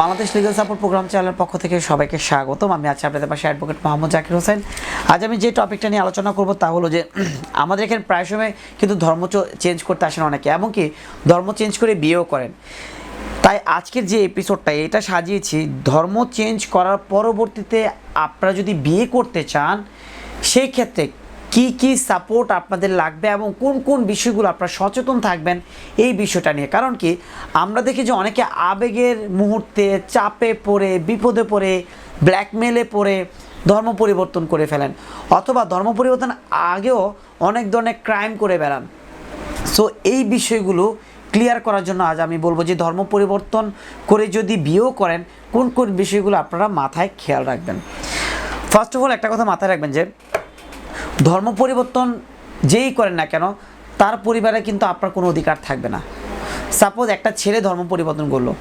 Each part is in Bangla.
বাংলাদেশ লিগাল সাপোর্ট প্রোগ্রাম চ্যানেলের পক্ষ থেকে সবাইকে স্বাগতম। আমি আছি আপনাদের পাশে অ্যাডভোকেট মোহাম্মদ জাকির হোসেন। আজ আমি যে টপিকটা নিয়ে আলোচনা করব তা হলো যে, আমাদের এখানে প্রায় সময় কিন্তু ধর্ম চেঞ্জ করতে আসেন অনেকে, এমনকি ধর্ম চেঞ্জ করে বিয়েও করেন। তাই আজকের যে এপিসোডটা এটা সাজিয়েছি। ধর্ম চেঞ্জ করার পরবর্তীতে আপনারা যদি বিয়ে করতে চান, সেই ক্ষেত্রে কি কি সাপোর্ট আপনাদের লাগবে এবং কোন কোন বিষয়গুলো আপনারা সচেতন থাকবেন এই বিষয়টা নিয়ে। কারণ কি, আমরা দেখি যে অনেকে আবেগের মুহূর্তে চাপে পড়ে, বিপদে পড়ে ব্ল্যাকমেলে পড়ে ধর্ম পরিবর্তন করে ফেলেন। অথবা ধর্ম পরিবর্তন আগেও অনেক ধরনের ক্রাইম করে বেড়ান। সো এই বিষয়গুলো ক্লিয়ার করার জন্য আজ আমি বলব যে ধর্ম পরিবর্তন করে যদি বিয়েও করেন, কোন কোন বিষয়গুলো আপনারা মাথায় খেয়াল রাখবেন? ফার্স্ট অফ অল একটা কথা মাথায় রাখবেন যে ধর্ম পরিবর্তন যেই করেন না কেন, তার পরিবারে কিন্তু আপনার কোনো অধিকার থাকবে না। সাপোজ একটা ছেলে ধর্ম পরিবর্তন করল।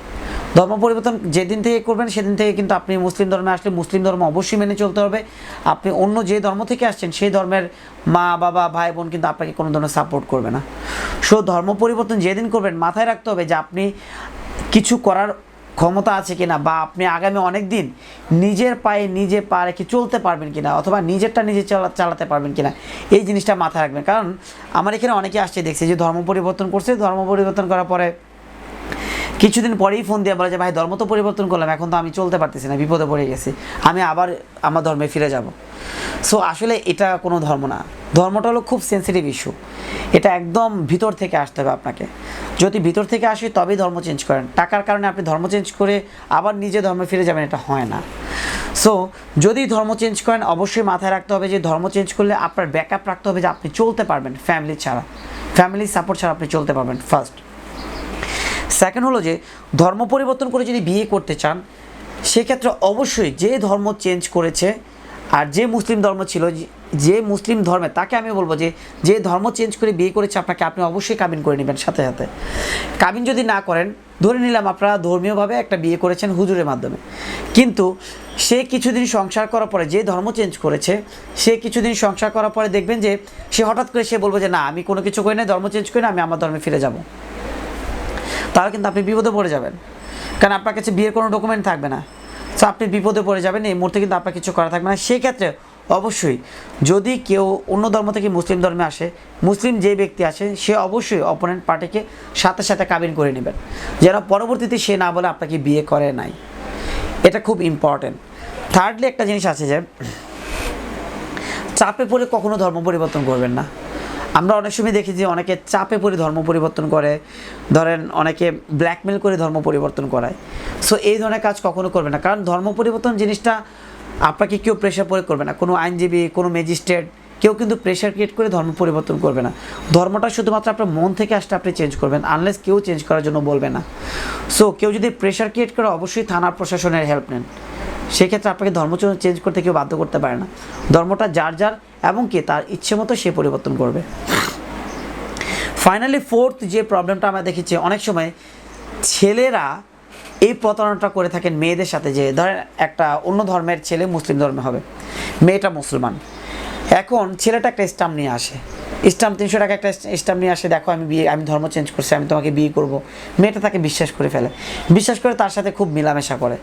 ধর্ম পরিবর্তন যেদিন থেকে করবেন, সেদিন থেকে কিন্তু আপনি মুসলিম ধর্মে আসলে মুসলিম ধর্ম অবশ্যই মেনে চলতে হবে। আপনি অন্য যে ধর্ম থেকে আসছেন, সেই ধর্মের মা, বাবা, ভাই, বোন কিন্তু আপনাকে কোনো ধরনের সাপোর্ট করবে না। সো ধর্ম পরিবর্তন যেদিন করবেন, মাথায় রাখতে হবে যে আপনি কিছু করার ক্ষমতা আছে কিনা বা আপনি আগামী অনেক দিন নিজের পায়ে নিজে পা রেখে চলতে পারবেন কিনা অথবা নিজেরটা নিজে চালা- চালাতে পারবেন কিনা, এই জিনিসটা মাথায় রাখবেন। কারণ আমার এখানে অনেকে আসছে, দেখছি যে ধর্ম পরিবর্তন করছে, ধর্ম পরিবর্তন করার পরে কিছুদিন পরেই ফোন দিয়ে বলে যে, ভাই, ধর্ম তো পরিবর্তন করলাম, এখন তো আমি চলতে পারতেছি না, বিপদে পড়ে গেছি, আমি আবার আমার ধর্মে ফিরে যাব। সো আসলে এটা কোনো ধর্ম না। ধর্মটা হলো খুব সেন্সিটিভ ইস্যু এটা একদম ভিতর থেকে আসতে হবে আপনাকে। যদি ভিতর থেকে আসে, তবেই ধর্ম চেঞ্জ করেন। টাকার কারণে আপনি ধর্ম চেঞ্জ করে আবার নিজে ধর্মে ফিরে যাবেন, এটা হয় না। সো যদি ধর্ম চেঞ্জ করেন, অবশ্যই মাথায় রাখতে হবে যে ধর্ম চেঞ্জ করলে আপনার ব্যাকআপ রাখতে হবে যে আপনি চলতে পারবেন ফ্যামিলি ছাড়া। ফ্যামিলি সাপোর্ট ছাড়া আপনি চলতে পারবেন ফার্স্ট সেকেন্ড হলো যে, ধর্ম পরিবর্তন করে যদি বিয়ে করতে চান, সেক্ষেত্রে অবশ্যই যে ধর্ম চেঞ্জ করেছে আর যে মুসলিম ধর্ম ছিল যে- মুসলিম ধর্মে, তাকে আমি বলব যে যে ধর্ম চেঞ্জ করে বিয়ে করেছে আপনাকে, আপনি অবশ্যই কাবিন করে নেবেন সাথে সাথে। কাবিন যদি না করেন, ধরে নিলাম আপনারা ধর্মীয়ভাবে একটা বিয়ে করেছেন হুজুরের মাধ্যমে। কিন্তু সে কিছুদিন সংসার করার পরে যে ধর্ম চেঞ্জ করেছে, সে কিছুদিন সংসার করার পরে দেখবেন যে, সে হঠাৎ করে সে বলব যে, না, আমি কোনো কিছু করি না ধর্ম চেঞ্জ করি না, আমি আমার ধর্মে ফিরে যাব। তাহলে কিন্তু আপনি বিপদে পড়ে যাবেন। কারণ আপনার কাছে বিয়ের কোনো ডকুমেন্ট থাকবে না। সো আপনি বিপদে পড়ে যাবেন, এই মুহূর্তে কিন্তু আপনার কিছু করা থাকবে না। সেক্ষেত্রে অবশ্যই। যদি কেউ অন্য ধর্ম থেকে মুসলিম ধর্মে আসে, মুসলিম যে ব্যক্তি আছে সে অবশ্যই অপোনেন্ট পার্টিকে সাথে সাথে কাবিন করে নেবেন। যেন পরবর্তীতে সে না বলে আপনাকে বিয়ে করে নাই। এটা খুব ইম্পর্টেন্ট থার্ডলি একটা জিনিস আছে যে, চাপে পড়ে কখনো ধর্ম পরিবর্তন করবেন না। আমরা অনেক সময় দেখি যে অনেকে চাপে পড়ে ধর্ম পরিবর্তন করে। ধরেন অনেকে ব্ল্যাকমেল করে ধর্ম পরিবর্তন করায়। সো এই ধরনের কাজ কখনো করবে না। কারণ ধর্ম পরিবর্তন জিনিসটা আপনাকে কেউ প্রেশার প্রয়োগ করবে না। কোনো আইনজীবী, কোনো ম্যাজিস্ট্রেট কেউ কিন্তু প্রেশার ক্রিয়েট করে ধর্ম পরিবর্তন করবে না। ধর্মটা শুধুমাত্র আপনার মন থেকে আসলে আপনি চেঞ্জ করবেন আনলেস কেউ চেঞ্জ করার জন্য বলবে না। সো কেউ যদি প্রেশার ক্রিয়েট করে, অবশ্যই থানা প্রশাসনের হেল্প নেন। সেক্ষেত্রে আপনাকে ধর্ম চেঞ্জ করতে কেউ বাধ্য করতে পারে না। ধর্মটা যার যার এবং কি তার ইচ্ছে মতো সে পরিবর্তন করবে। ফাইনালি ফোর্থ যে প্রবলেমটা আমরা দেখেছি, অনেক সময় ছেলেরা এই প্রতারণাটা করে থাকেন মেয়েদের সাথে যে, ধরেন একটা অন্য ধর্মের ছেলে মুসলিম ধর্মে হবে। মেয়েটা মুসলমান। এখন ছেলেটা একটা স্টাম্প নিয়ে আসে। স্টাম্প তিনশো টাকা একটা স্টাম্প নিয়ে আসে, দেখো, আমি বিয়ে, আমি ধর্ম চেঞ্জ করছি, আমি তোমাকে বিয়ে করব। মেয়েটা তাকে বিশ্বাস করে ফেলে। বিশ্বাস করে তার সাথে খুব মেলামেশা করে।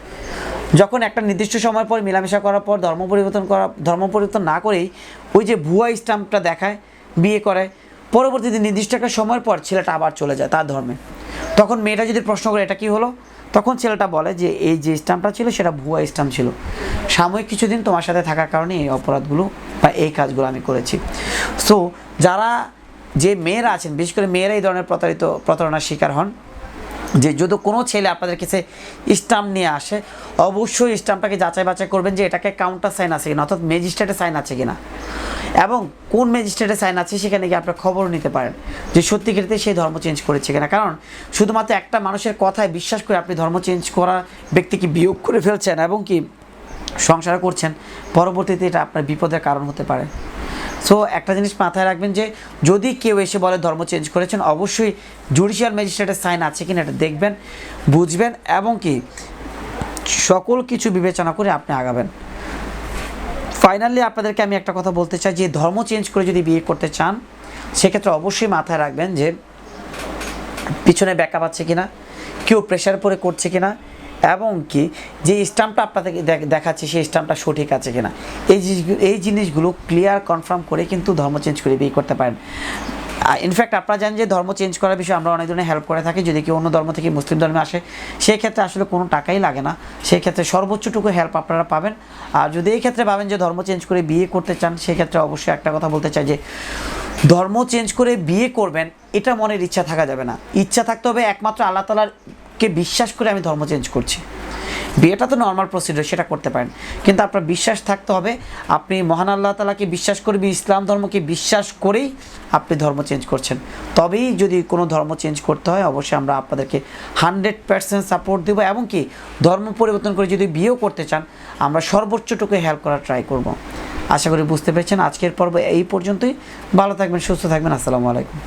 যখন একটা নির্দিষ্ট সময় পর মেলামেশা করার পর, ধর্ম পরিবর্তন করা, ধর্ম পরিবর্তন না করেই ওই যে ভুয়া স্টাম্পটা দেখায়, বিয়ে করে, পরবর্তীতে নির্দিষ্ট একটা সময়ের পর ছেলেটা আবার চলে যায় তার ধর্মে। তখন মেয়েটা যদি প্রশ্ন করে, এটা কি হলো? তখন ছেলেটা বলে যে, এই যে স্ট্যাম্পটা ছিল, সেটা ভুয়া স্ট্যাম্প ছিল। সাময়িক কিছুদিন তোমার সাথে থাকার কারণে এই অপরাধগুলো বা এই কাজগুলো আমি করেছি। সো যারা যে মেয়েরা আছেন, বিশেষ করে মেয়েরা এই ধরনের প্রতারিত, প্রতারণার শিকার হন যে যদি কোনো ছেলে আপনাদের কাছে স্টাম্প নিয়ে আসে, অবশ্যই স্টাম্পটাকে যাচাই বাছাই করবেন যে এটাকে কাউন্টার সাইন আছে কিনা, অর্থাৎ ম্যাজিস্ট্রেটের সাইন আছে কিনা। এবং কোন ম্যাজিস্ট্রেটের সাইন আছে সেখানে গিয়ে আপনার খবর নিতে পারেন যে সত্যিকারিতে সেই ধর্ম চেঞ্জ করেছে কিনা। কারণ শুধুমাত্র একটা মানুষের কথায় বিশ্বাস করে আপনি ধর্ম চেঞ্জ করা ব্যক্তিকে বিয়োগ করে ফেলছেন এবং কি সংসার করছেন, পরবর্তীতে এটা আপনার বিপদের কারণ হতে পারে। সো একটা জিনিস মাথায় রাখবেন যে, যদি কেউ এসে বলে ধর্ম চেঞ্জ করেছেন, অবশ্যই জুডিশিয়াল ম্যাজিস্ট্রেটের সাইন আছে কিনা এটা দেখবেন, বুঝবেন, এবং কি, সকল কিছু বিবেচনা করে আপনি আগাবেন। ফাইনালি আপনাদেরকে আমি একটা কথা বলতে চাই যে, ধর্ম চেঞ্জ করে যদি বিয়ে করতে চান, সেক্ষেত্রে অবশ্যই মাথায় রাখবেন যে, পিছনে ব্যাকআপ আছে কিনা। কেউ প্রেশার পরে করছে কিনা, এবং কি যে স্টাম্পটা আপনাদেরকে দেখাচ্ছে সেই স্ট্যাম্পটা সঠিক আছে কিনা। এই এই জিনিসগুলো ক্লিয়ার কনফার্ম করে কিন্তু ধর্ম চেঞ্জ করে বিয়ে করতে পারেন। ইনফ্যাক্ট আপনারা জানেন যে ধর্ম চেঞ্জ করার বিষয়ে আমরা অনেক ধরনের হেল্প করে থাকি, যদি কেউ অন্য ধর্ম থেকে মুসলিম ধর্মে আসে সেই ক্ষেত্রে আসলে কোনো টাকাই লাগে না। সেই ক্ষেত্রে সর্বোচ্চটুকু হেল্প আপনারা পাবেন। আর যদি এই ক্ষেত্রে ভাবেন যে ধর্ম চেঞ্জ করে বিয়ে করতে চান, সেক্ষেত্রে অবশ্যই একটা কথা বলতে চাই যে ধর্ম চেঞ্জ করে বিয়ে করবেন, এটা মনের ইচ্ছা থাকা যাবে না। ইচ্ছা থাকতে হবে একমাত্র আল্লাহ তালারকে বিশ্বাস করে আমি ধর্ম চেঞ্জ করছি। বিয়েটা তো নর্মাল প্রসিডিওর সেটা করতে পারেন। কিন্তু আপনার বিশ্বাস থাকতে হবে, আপনি মহান আল্লাহ তালাকে বিশ্বাস করবি ইসলাম ধর্মকে বিশ্বাস করেই আপনি ধর্ম চেঞ্জ করছেন। তবেই যদি কোনো ধর্ম চেঞ্জ করতে হয়, অবশ্যই আমরা আপনাদেরকে হান্ড্রেড পার্সেন্ট সাপোর্ট দেবো। এবং কি, ধর্ম পরিবর্তন করে যদি বিয়েও করতে চান, আমরা সর্বোচ্চটুকু হেল্প করার ট্রাই করব। আশা করি বুঝতে পেরেছেন। আজকের পর্ব এই পর্যন্তই। ভালো থাকবেন সুস্থ থাকবেন। আসসালামু আলাইকুম।